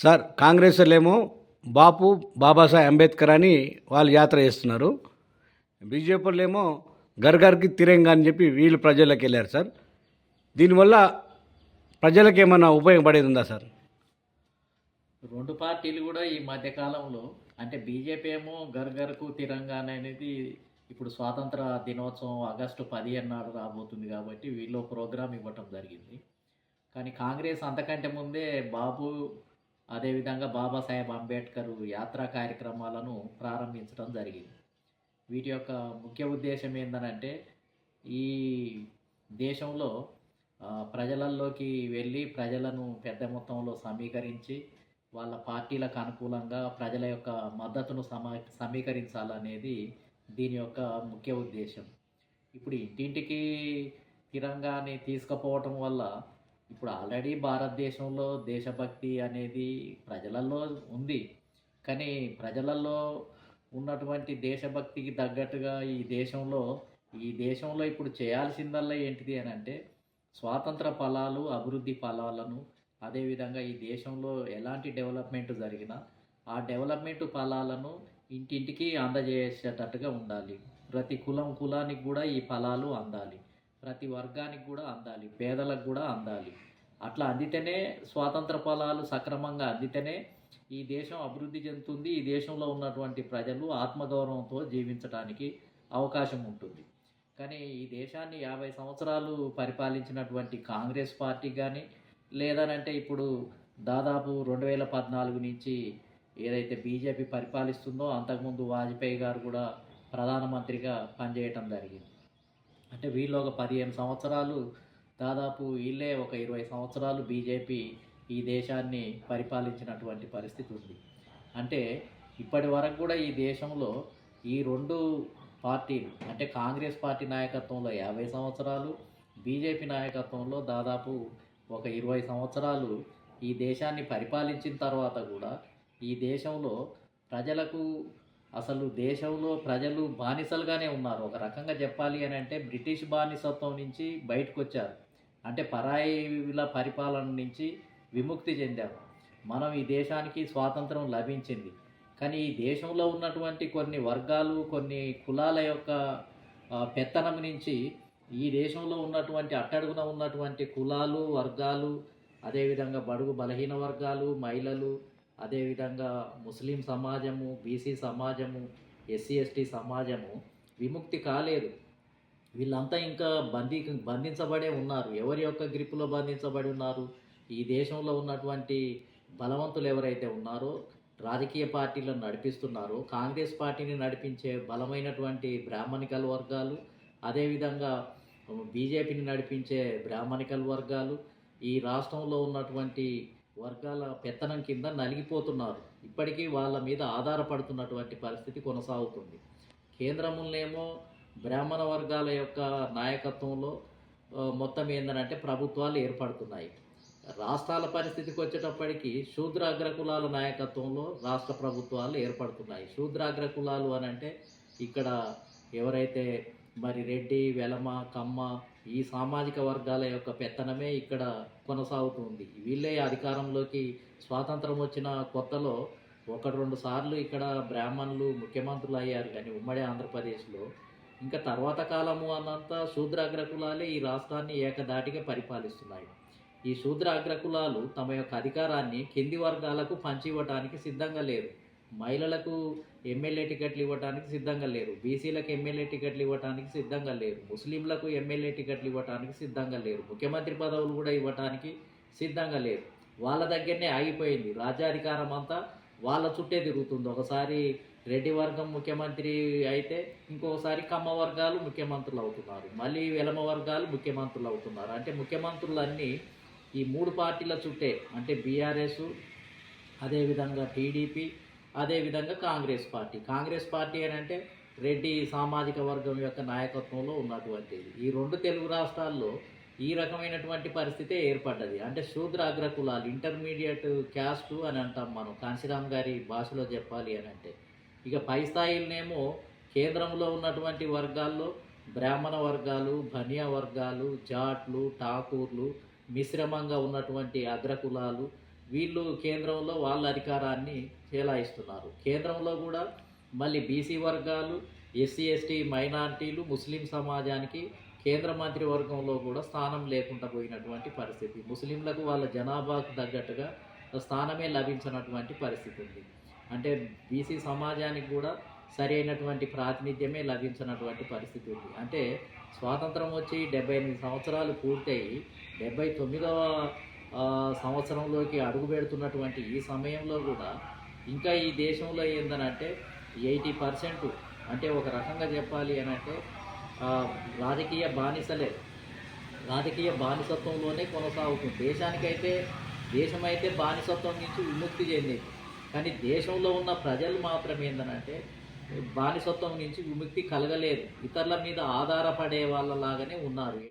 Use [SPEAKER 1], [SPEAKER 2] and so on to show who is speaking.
[SPEAKER 1] Sir కాంగ్రెస్లేమో బాపు బాబాసాహెబ్ అంబేద్కర్ అని వాళ్ళు యాత్ర చేస్తున్నారు. బీజేపీలేమో గర్గర్కి తిరంగా అని చెప్పి వీళ్ళు ప్రజలకు వెళ్ళారు సార్. దీనివల్ల ప్రజలకు ఏమైనా ఉపయోగపడేది ఉందా సార్?
[SPEAKER 2] రెండు పార్టీలు కూడా ఈ మధ్యకాలంలో అంటే బీజేపీ ఏమో గర్గర్కు తిరంగాణ అనేది ఇప్పుడు స్వాతంత్ర దినోత్సవం ఆగస్టు పదిహేను నాడు రాబోతుంది కాబట్టి వీళ్ళు ప్రోగ్రాం ఇవ్వటం జరిగింది. కానీ కాంగ్రెస్ అంతకంటే ముందే బాబు అదేవిధంగా బాబాసాహెబ్ అంబేద్కర్ యాత్రా కార్యక్రమాలను ప్రారంభించడం జరిగింది. వీటి యొక్క ముఖ్య ఉద్దేశం ఏంటంటే ఈ దేశంలో ప్రజలలోకి వెళ్ళి ప్రజలను పెద్ద మొత్తంలో సమీకరించి వాళ్ళ పార్టీలకు అనుకూలంగా ప్రజల యొక్క మద్దతును సమా సమీకరించాలనేది దీని యొక్క ముఖ్య ఉద్దేశం. ఇప్పుడు ఇంటింటికి తిరంగాని తీసుకుపోవటం వల్ల ఇప్పుడు ఆల్రెడీ భారతదేశంలో దేశభక్తి అనేది ప్రజలలో ఉంది. కానీ ప్రజలలో ఉన్నటువంటి దేశభక్తికి తగ్గట్టుగా ఈ దేశంలో ఈ దేశంలో ఇప్పుడు చేయాల్సిందల్లా ఏంటిది అని అంటే స్వాతంత్ర ఫలాలు అభివృద్ధి ఫలాలను అదేవిధంగా ఈ దేశంలో ఎలాంటి డెవలప్మెంట్ జరిగినా ఆ డెవలప్మెంట్ ఫలాలను ఇంటింటికి అందజేసేటట్టుగా ఉండాలి. ప్రతి కులం కులానికి కూడా ఈ ఫలాలు అందాలి. ప్రతి వర్గానికి కూడా అందాలి. పేదలకు కూడా అందాలి. అట్లా అందితేనే స్వాతంత్ర ఫలాలు సక్రమంగా అందితేనే ఈ దేశం అభివృద్ధి చెందుతుంది ఈ దేశంలో ఉన్నటువంటి ప్రజలు ఆత్మగౌరవంతో జీవించడానికి అవకాశం ఉంటుంది. కానీ ఈ దేశాన్ని యాభై సంవత్సరాలు పరిపాలించినటువంటి కాంగ్రెస్ పార్టీ కానీ లేదనంటే ఇప్పుడు దాదాపు రెండు వేల పద్నాలుగు నుంచి ఏదైతే బీజేపీ పరిపాలిస్తుందో అంతకుముందు వాజ్పేయి గారు కూడా ప్రధానమంత్రిగా పనిచేయటం జరిగింది. అంటే వీళ్ళు ఒక పదిహేను సంవత్సరాలు దాదాపు వీళ్ళే ఒక ఇరవై సంవత్సరాలు బీజేపీ ఈ దేశాన్ని పరిపాలించినటువంటి పరిస్థితి ఉంది. అంటే ఇప్పటి వరకు కూడా ఈ దేశంలో ఈ రెండు పార్టీలు అంటే కాంగ్రెస్ పార్టీ నాయకత్వంలో యాభై సంవత్సరాలు బీజేపీ నాయకత్వంలో దాదాపు ఒక ఇరవై సంవత్సరాలు ఈ దేశాన్ని పరిపాలించిన తర్వాత కూడా ఈ దేశంలో ప్రజలకు అసలు దేశంలో ప్రజలు బానిసలుగానే ఉన్నారు. ఒక రకంగా చెప్పాలి అని అంటే బ్రిటిష్ బానిసత్వం నుంచి బయటకు వచ్చారు. అంటే పరాయిల పరిపాలన నుంచి విముక్తి చెందాము మనం ఈ దేశానికి స్వాతంత్రం లభించింది. కానీ ఈ దేశంలో ఉన్నటువంటి కొన్ని వర్గాలు కొన్ని కులాల యొక్క పెత్తనం నుంచి ఈ దేశంలో ఉన్నటువంటి అట్టడుగున ఉన్నటువంటి కులాలు వర్గాలు అదేవిధంగా బడుగు బలహీన వర్గాలు మహిళలు అదేవిధంగా ముస్లిం సమాజము బీసీ సమాజము ఎస్సీ ఎస్టీ సమాజము విముక్తి కాలేదు. వీళ్ళంతా ఇంకా బందీ బంధించబడే ఉన్నారు. ఎవరి యొక్క గ్రిప్పులో బంధించబడి ఉన్నారు? ఈ దేశంలో ఉన్నటువంటి బలవంతులు ఎవరైతే ఉన్నారో రాజకీయ పార్టీలను నడిపిస్తున్నారో కాంగ్రెస్ పార్టీని నడిపించే బలమైనటువంటి బ్రాహ్మణికల్ వర్గాలు అదేవిధంగా బీజేపీని నడిపించే బ్రాహ్మణికల్ వర్గాలు ఈ రాష్ట్రంలో ఉన్నటువంటి వర్గాల పెత్తనం కింద నలిగిపోతున్నారు. ఇప్పటికీ వాళ్ళ మీద ఆధారపడుతున్నటువంటి పరిస్థితి కొనసాగుతుంది. కేంద్రములనేమో బ్రాహ్మణ వర్గాల యొక్క నాయకత్వంలో మొత్తం ఏంటంటే ప్రభుత్వాలు ఏర్పడుతున్నాయి. రాష్ట్రాల పరిస్థితికి వచ్చేటప్పటికి శూద్ర అగ్రకులాల నాయకత్వంలో రాష్ట్ర ప్రభుత్వాలు ఏర్పడుతున్నాయి. శూద్ర అగ్రకులాలు అని అంటే ఇక్కడ ఎవరైతే మరి రెడ్డి వెలమ కమ్మ ఈ సామాజిక వర్గాల యొక్క పెత్తనమే ఇక్కడ కొనసాగుతుంది. వీళ్ళే అధికారంలోకి స్వాతంత్రం వచ్చిన కొత్తలో ఒకటి రెండు సార్లు ఇక్కడ బ్రాహ్మణులు ముఖ్యమంత్రులు అయ్యారు. కానీ ఉమ్మడి ఆంధ్రప్రదేశ్లో ఇంకా తర్వాత కాలము అన్నంత శూద్ర అగ్రకులాలే ఈ రాష్ట్రాన్ని ఏకదాటిగా పరిపాలిస్తున్నాయి. ఈ శూద్ర అగ్రకులాలు తమ యొక్క అధికారాన్ని కింది వర్గాలకు పంచి ఇవ్వటానికి సిద్ధంగా లేరు. మహిళలకు ఎమ్మెల్యే టికెట్లు ఇవ్వటానికి సిద్ధంగా లేరు. బీసీలకు ఎమ్మెల్యే టికెట్లు ఇవ్వటానికి సిద్ధంగా లేరు. ముస్లింలకు ఎమ్మెల్యే టికెట్లు ఇవ్వటానికి సిద్ధంగా లేరు. ముఖ్యమంత్రి పదవులు కూడా ఇవ్వటానికి సిద్ధంగా లేరు. వాళ్ళ దగ్గరనే ఆగిపోయింది. రాజ్యాధికారం అంతా వాళ్ళ చుట్టే తిరుగుతుంది. ఒకసారి రెడ్డి వర్గం ముఖ్యమంత్రి అయితే ఇంకోసారి కమ్మ వర్గాలు ముఖ్యమంత్రులు అవుతున్నారు. మళ్ళీ వెలమ వర్గాలు ముఖ్యమంత్రులు అవుతున్నారు. అంటే ముఖ్యమంత్రులన్నీ ఈ మూడు పార్టీల చుట్టే అంటే బీఆర్ఎస్ అదేవిధంగా టీడీపీ అదేవిధంగా కాంగ్రెస్ పార్టీ. కాంగ్రెస్ పార్టీ అంటే రెడ్డి సామాజిక వర్గం యొక్క నాయకత్వంలో ఉన్నటువంటిది. ఈ రెండు తెలుగు రాష్ట్రాల్లో ఈ రకమైనటువంటి పరిస్థితే ఏర్పడ్డది. అంటే శూద్ర అగ్రకులాలు ఇంటర్మీడియట్ క్యాస్ట్ అని అంటాం మనం. కాంశీరామ్ గారి భాషలో చెప్పాలి అని అంటే ఇక పై స్థాయిలనేమో కేంద్రంలో ఉన్నటువంటి వర్గాల్లో బ్రాహ్మణ వర్గాలు బనియా వర్గాలు జాట్లు ఠాకూర్లు మిశ్రమంగా ఉన్నటువంటి అగ్రకులాలు వీళ్ళు కేంద్రంలో వాళ్ళ అధికారాన్ని చేలాయిస్తున్నారు కేంద్రంలో కూడా మళ్ళీ బీసీ వర్గాలు ఎస్సీ ఎస్టీ మైనార్టీలు ముస్లిం సమాజానికి కేంద్ర మంత్రివర్గంలో కూడా స్థానం లేకుండా పోయినటువంటి పరిస్థితి. ముస్లింలకు వాళ్ళ జనాభాకు తగ్గట్టుగా స్థానమే లభించినటువంటి పరిస్థితి ఉంది. అంటే బీసీ సమాజానికి కూడా సరైనటువంటి ప్రాతినిధ్యమే లభించినటువంటి పరిస్థితి ఉంది. అంటే స్వాతంత్రం వచ్చి డెబ్బై ఎనిమిది సంవత్సరాలు పూర్తయి డెబ్బై తొమ్మిదవ సంవత్సరంలోకి అడుగు పెడుతున్నటువంటి ఈ సమయంలో కూడా ఇంకా ఈ దేశంలో ఏందనంటే ఎయిటీ పర్సెంట్ అంటే ఒక రకంగా చెప్పాలి అనంటే రాజకీయ బానిసలే. రాజకీయ బానిసత్వంలోనే కొనసాగుతుంది. దేశానికైతే దేశమైతే బానిసత్వం నుంచి విముక్తి చెందింది. కానీ దేశంలో ఉన్న ప్రజలు మాత్రం ఏందనంటే బానిసత్వం నుంచి విముక్తి కలగలేదు. ఇతరుల మీద ఆధారపడే వాళ్ళలాగానే ఉన్నారు.